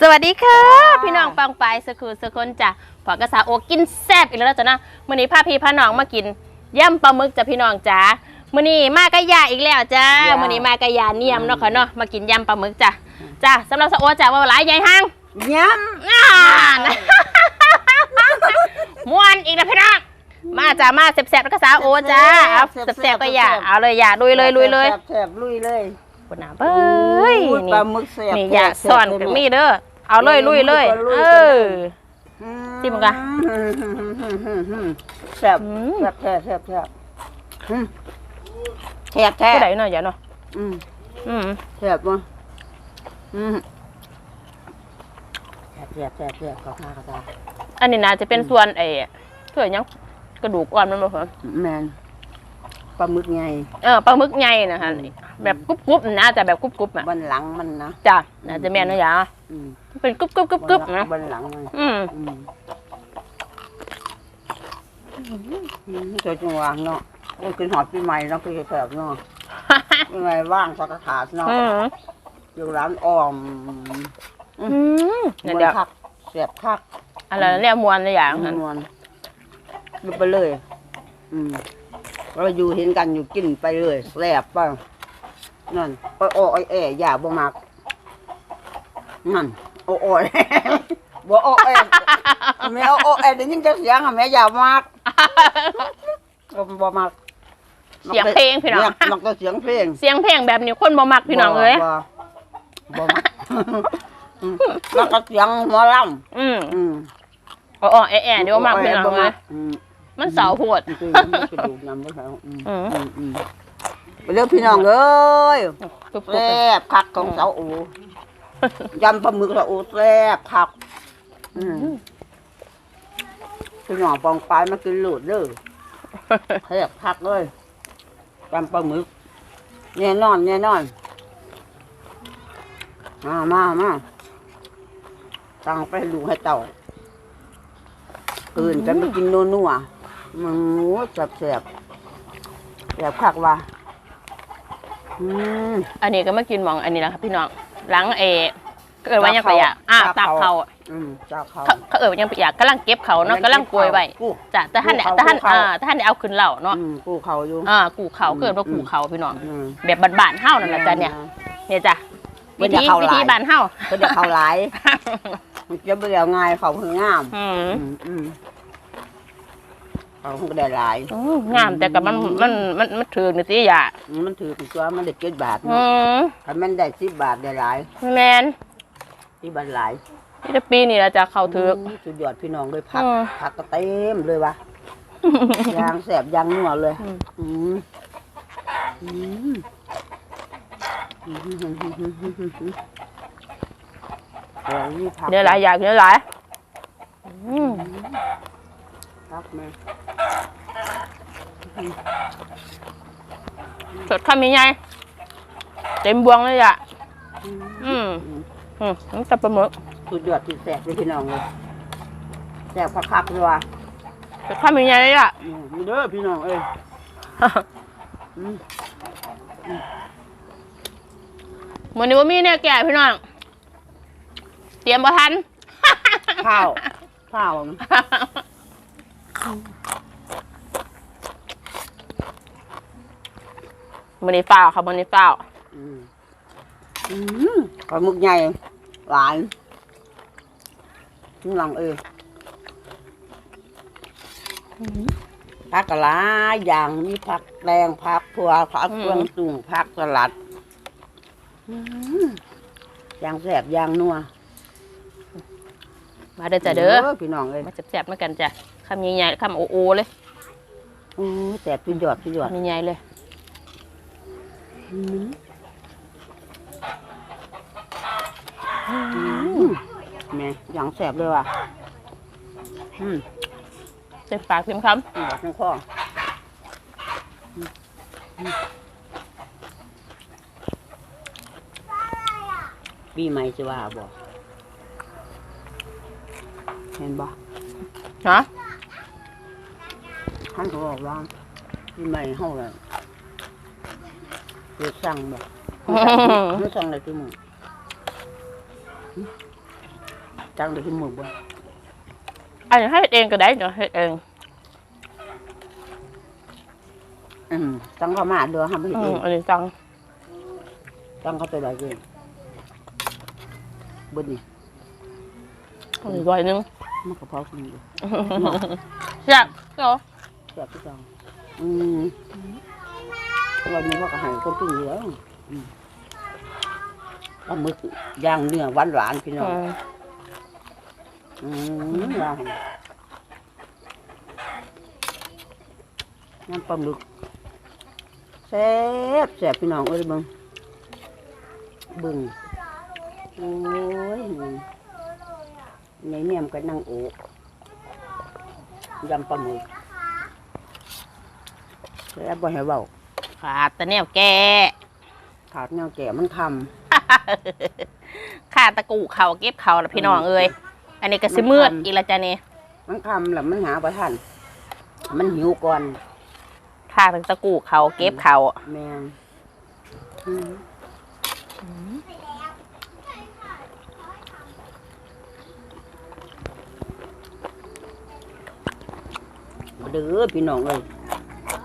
สวัสดีค่ะจ้าพี่น้องปังไปายสกูสกุลจ้ะพอกระสาโอกินแซ่บอีกแล้วจ้ะนะมื้อนี้พาพี่พาน้องมากินย่ำปลาหมึกจ้ะพี่น้องจ้ามื้อนี้มากะยาอีกแล้วจ้ามื้อนี้มากะยาเนียมเนาะค่ะเนาะมากินย่ำปลาหมึกจ้ะจ้าสำหรับสะโอจ้ะว่าหลายใหญ่ห้างย้อ่านะม่วนอีกแล้วพี่น้องมาจ้ามาแซ่บๆแล้วก็สาโอจ้าเอาแซ่บๆก็อย่าเอาเลยอย่าลุยเลยลุยเลยแสบๆลุยเลย คนหนาเบ้ยอุ้นี่ปลาหมึกแสบนี่แสบอย่าแสบซ่อนเลยกับนี่มีเด้อเอาเลยลุยเลยลุยเอกันเลยอจิ้มกะแสบอืมแสบแสบแสบแสบอืมแสบแท้ผู้ใดหน่อยอย่าเนาะอืมอืมแสบมั้อืมแสบแสบแสบแสบกับข้าวกระตาอันนี้น่าจะเป็นส่วนไอ้เพื่อยังกระดูกอ่อนมันบ่เหรอแมน ปลาหมึกไงเออปลาหมึกใหญ่นะฮะแบบกรุบกรุบๆนะจะแบบกรุบกรุบๆอะบันหลังมันนะจ้ะน่าจะแม่นนะอย่าอืมเป็นกรุบกรุบกรุบกรุบนะบันหลังมันอืมอืมอืมเจอจังหวะเนาะโอ้ยกินหอดปีใหม่เนาะคือแสบเนาะปีใหม่ว่างสักขาดเนาะอืมอยู่ร้านอ้อมอืมมเดี๋ยววนคักเสียบคักอะไรเรียกมวนเลยอย่างนนั้นวลดูไปเลย อืม เราอยู่เห็นกันอยู่กินไปเลยแสบป่ะนั่นโอ้ยโอ้ยแอ่อย่าบ่มักนั่นโอ้ยโอ้ยบ่โอ้ยแม่โอ้ยได้ยินแต่เสียงอะแม่อย่ามักบ่บ่มักเสียงเพลงพี่น้องมักมักแต่เสียงเพลง เสียงเพลงแบบนี้คนบ่มักพี่น้องเอ้ยบ่บ่มักอืมมักแต่เสียงหมอลอืมำอืมอ๋อๆแอะๆเดี๋ยวมักพี่น้องบ่เอ้ยอื มมันเสาโพดคือมันกระดูกยำบ่เขาอืมอืม อืมอืมไปเรื่องพี่น้องเอ้ยกรุบกรุบแซ่บคักของเสาอูยำปลาหมึกเสาอูแซ่บคักอืมพี่น้องปองปลายมากินหลุดเด้อแซ่บคักเลยยำปลาหมึกแน่นอนแน่นอนมามามาตั้งไปให้ลูกให้เต่าอื่นจะไม่กินนัวนั วๆมันแซ่บแซ่บแซ่บคักว่ะอืม อันนี้ก็มากินหมองอันนี้แหละครับพี่น้องหลังเอก็เอิดว่ายังไปอยากอ่าตาตากเขา เขาอืมเจ้าเขา เขาเขาเอิดว่ายังไปอยากกำลังเก็บเขาเนาะกำลังกลวยไว้กู้ จ้ะแต่ท่านเนี่ยกู้เขาแต่ท่านกู้เขา อ่าแต่ท่านได้เอาขึ้นเหล่าเนาะอืมกู้เขาอยู่ อ่ากูเขาอืม เกิดว่าอืกูมเขาพี่น้อง อืมแบบบ้านๆเฮานั่นแหละจ้ะเนี่ยเนี่ยจ้ะเพิ่วินจะธีเข้าวิหลายธีบ้านเฮาก็จะเขาหลายมันจะไปเรียวง่ายเขาคืองามอืมอืมอืม เขาคงได้หลายอืมงามแต่กับมันมันมันมันถือนี่สิอย่าอืมมันถือเป็นตัวมันได้เจ็ดบาทอืเนาะมถ้ามันได้สิบบาทได้หลายแมนสิบบาทหลายที่จะปีนี่ละจะเข้าถือ มสุดยอดพี่น้องเลยผักอืม ผักก็เต็มเลยวะยางแสบยางนัวเลย อืมอืมอืมอืมเดี๋ยวนี่ผักเดี๋ยวหลายอยากเดี๋ยวหลายอืม ผักแม่ สดข้าวมีไงเต็มบวงเลยอะ อืมอืมน้ำตาปลาหมึกสุดยอดสุดแสบเลยพี่น้องเลยแสบคักๆเลยว่ะสดข้าวมีไงเลยอะอืมนี่เด้อพี่น้องเอ้ยอืมมื้อนี้ว่ามีเนี่ยแก่พี่น้อง เตรียมบ่ทันข้าวข้าว มื้อนี้ฝ้าวค่ะมื้อนี้ฝ้าวอืมอืมปลาหมึกใหญ่หวานพี่น้องเอ้ยผักกะหลายอย่างมีผักแดงผักถั่วผักเครื่องตุ่งผักสลัดอืมอย่างแสบอย่างนัวมาเด้อจ้ะเด้อพี่น้องเอ้ยมาแซ่บๆเหมือนกันจ้ะคำใหญ่ๆคำโอโอเลยอู้แสบสุดยอดสุดยอดคำใหญ่ๆเลยอืม แม่อย่างแสบเลยว่ะอืมเต็มปากเต็มคแบบทั้งข้ออืมอืมปีใหม่จะว่าบ่เห็นบ่ำฮะท่านเขาบอกว่าปีใหม่เฮาเลย เกิดสั่งบ่อืมไม่สั่งอะไรที่มึงจังได้ขึ้นมือบ่อันนี้ให้เฮ็ดเองก็ได้เนาะเฮ็ดเองอืมจังเขามาเดือทำให้อืเอมงอันนี้จังจังเขาไปได้เองเบิดนี่อันนี้ร้อยหนึงมันก็พอกินอยู่อยากเนาะแซ่บที่จังอืม เรามีพ่อก็ให้คนกินอยู่แล้อืมปลาหมึกย่างเนื้อหวานหวานๆพี่น้องอืมย่างน้ำปลาหมึกแซ่บแซ่บพี่น้องเอ้ยเบิ่งเบิ่งโอ้ยในเมียมก็นั่งโอกยำปลาหมึกแล้วบ่ให้เว้า ขาดแต่แนวแกขาดแนวแก่มันทขาดตะกูเขาเก็บเขาแล้วพี่น้องเอ้ยอันนี้ก็สิมืดอีกและจ้ะนี่ำมันทำแล้วมันหาประทันมันหิวก่อนขาดทั้งตะกูเขาเก็บเขาแมนอืมมาเด้อพี่น้องเอ้ย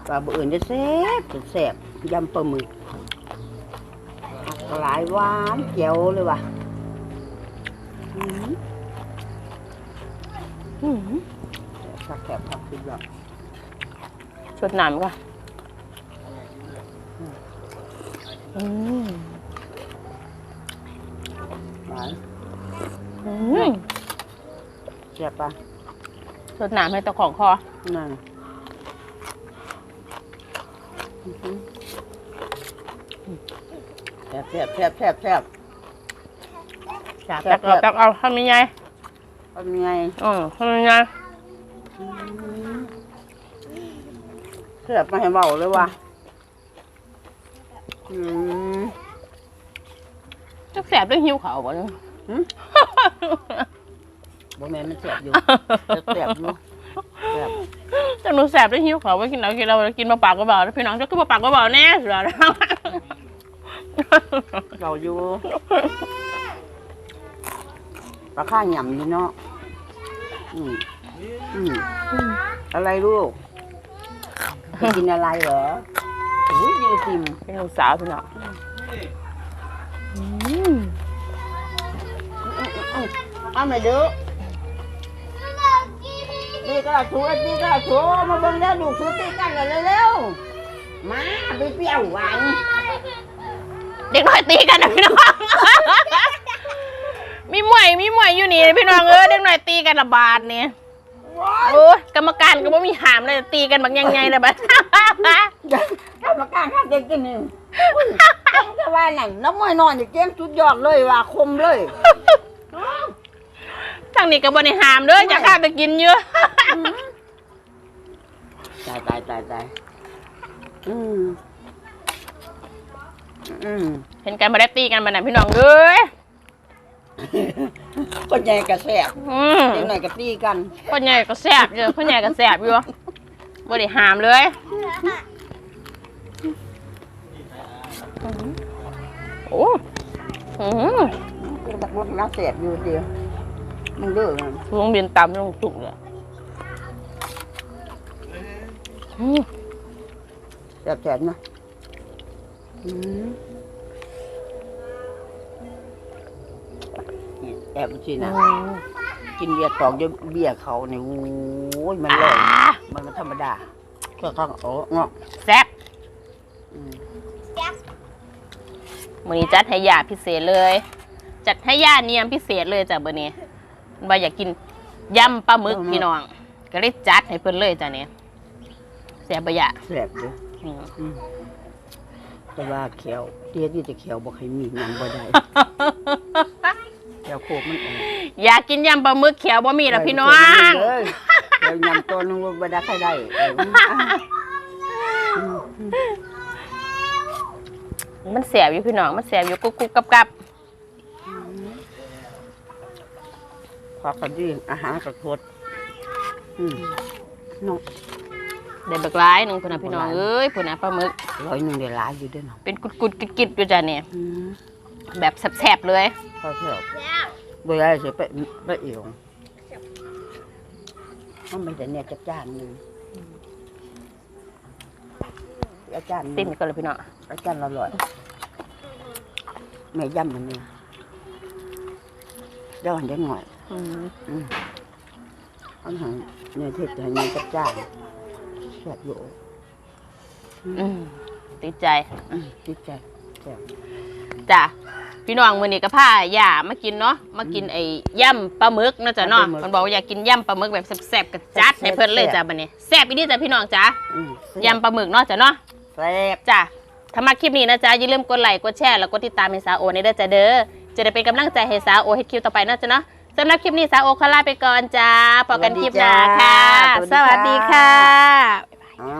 ปลาบ่อื่นจะแซ่บจะแซ่บยำปลาหมึกหลายหวานเจียวเลยว่ะอืมอืมผักแคบผักสุดยอดชุดน้ำก่อนอืมหวานอืมแซ่บปะชุดน้ำให้เจ้าของคอนั่นอื้อหือ แซ่บแซ่บแซ่บแซ่บแซ่บ อยากตักเอาตักเอาทำยังไงเป็นไงอืมทำยังไงแซ่บมาให้เบาเลยว่ะอืมจะแสบด้วยหิวเขาบ่เนี่ยบ่แม่นมันแซ่บอยู่แซ่บอยู่แซ่บ จะหนูแสบด้วยหิวเขาไว้กินเรากินเรากินมาปากก็เบาแล้วพี่น้องจะขึ้นมาปากก็เบาแน่สุดแล้วเราอยู่ปลาข้าหย่ำอยู่เนาะอืมอืมอะไรลูกจะกินอะไรเหรออุ้ยยิงติมเป็นลูกสาวพี่น้องอืมเอามาดูดี ก็ถูดีก็ถูมาเบิ่งแล้วดูถูตีกันเลยเร็วๆมาไปเปรี้ยวหวานเด็กน้อยตีกันนะพี่น้อง มีมวย มีมวยอยู่นี่พี่น้องเออเด็กน้อยตีกันระบาดเนี่ยโอ้ยกรรมการก็บ่มีหามเลยตีกันบางยังไงเลยบัดกรรมการข้าเด็กกินหนี่งจะว่าหนังน้ำมวยนอนอยู่เกมสุดยอดเลยว่าคมเลยทางนี้ก็บ่ได้หามเด้อจะข้าไปกินเยอะ ตายตายตายตายอืมอืมเห็นกันมาได้ตีกันมาไหนะพี่น้องเอ้ยคนใหญ่กระแสบอืมเด็กหน่อยก็ตีกันคนใหญ่ก็แสบอยู่คนใหญ่ก็แสบอยู่บ่ได้หามเลยโอ้อืม บักรถน้าแสบอยู่เดียวมันเลิกอะลงเบียนตามลงจุกเลย แสบแสบนะอืมนี่แอบสินะกินเบียร์ตอกเดี๋ยวเบียร์เขาเนี่ยโอ้ยมันแรงมันมันธรรมดาก็ต้องโอ้เงาะแซ่บอืมมื้อนี้จัดให้ยาพิเศษเลย จัดให้ยาเนียมพิเศษเลยจ้ะเบอร์นี้ว่าอยากกินยำปลาหมึกพี่น้อง ก็เลยจัดให้เพิ่นเลยจ้ะเนี่ย แซ่บบ่ยะแสบเลยอืมอืมแต่ว่าเขียวเตี้ยที่จะเขียวบอกให้มีหยังบ่ได้เขียวโคกมันออกอยากกินยำปลาหมึกเขียวบ่มีแล้วพี่น้องเลยเดี๋ยวยำตัวนึงว่าบ่ได้ใครได้เอออืมอืมมันแสบอยู่พี่น้องมันแสบอยู่กุ๊บกุ๊บกับกับพอกันดีอาหารกับโคตรอืมน้อง ได้บักหลายหนึงพุ่นน่ะพี่น้องเอ้ยพุ่นน่ะปลาหมึก ร้อยหนึ่งเดี๋ยวหลายอยู่เด้วยน้องเป็นกุดกุดกิดกิดๆอยู่จ้ะเนี่ยอืมแบบแสบๆเลยพอเถอะบ่ได้สิไปไปเอวมันไม่ได้เนี่ยจักจานหนึงอาจารย์ติมกันเลยพี่น้องอาจารย์ละร้อยแม่ย่ำมันเนี่ยเจ้าหันได้หน่อยอืม อืมอันหันเนี่ยเทศให้เนี่ยจักจานแซ่บอยู่ติดใจติดใจแซ่บจ้ะพี่น้องมือนี้ก็พาย่ามากินเนาะมากินไอ้ย่ำปลาหมึกเนาะจ้ะเนาะมันบอกว่าอยากกินย่ำปลาหมึกแบบแซ่บๆก็จัดให้เพิ่นเลยจ้ะบัดนี้แซ่บอีนี่จ้ะพี่น้องจ้ะอืมแซ่ำปลาหมึกเนาะจ้ะเนาะแซ่บจ้ะถ้ามาคลิปนี้นะจ๊ะอย่าลืมกดไลค์กดแชร์แล้วกดติดตามให้สาวโอในเด้อจ้ะเด้อจะได้เป็นกำลังใจให้สาวโอเฮ็ดคลิปต่อไปเนาะจ้ะเนาะสำหรับคลิปนี้สาวโอขอลาไปก่อนจ้าพบกันคลิปหน้าค่ะ สวัสดีค่ะ เอา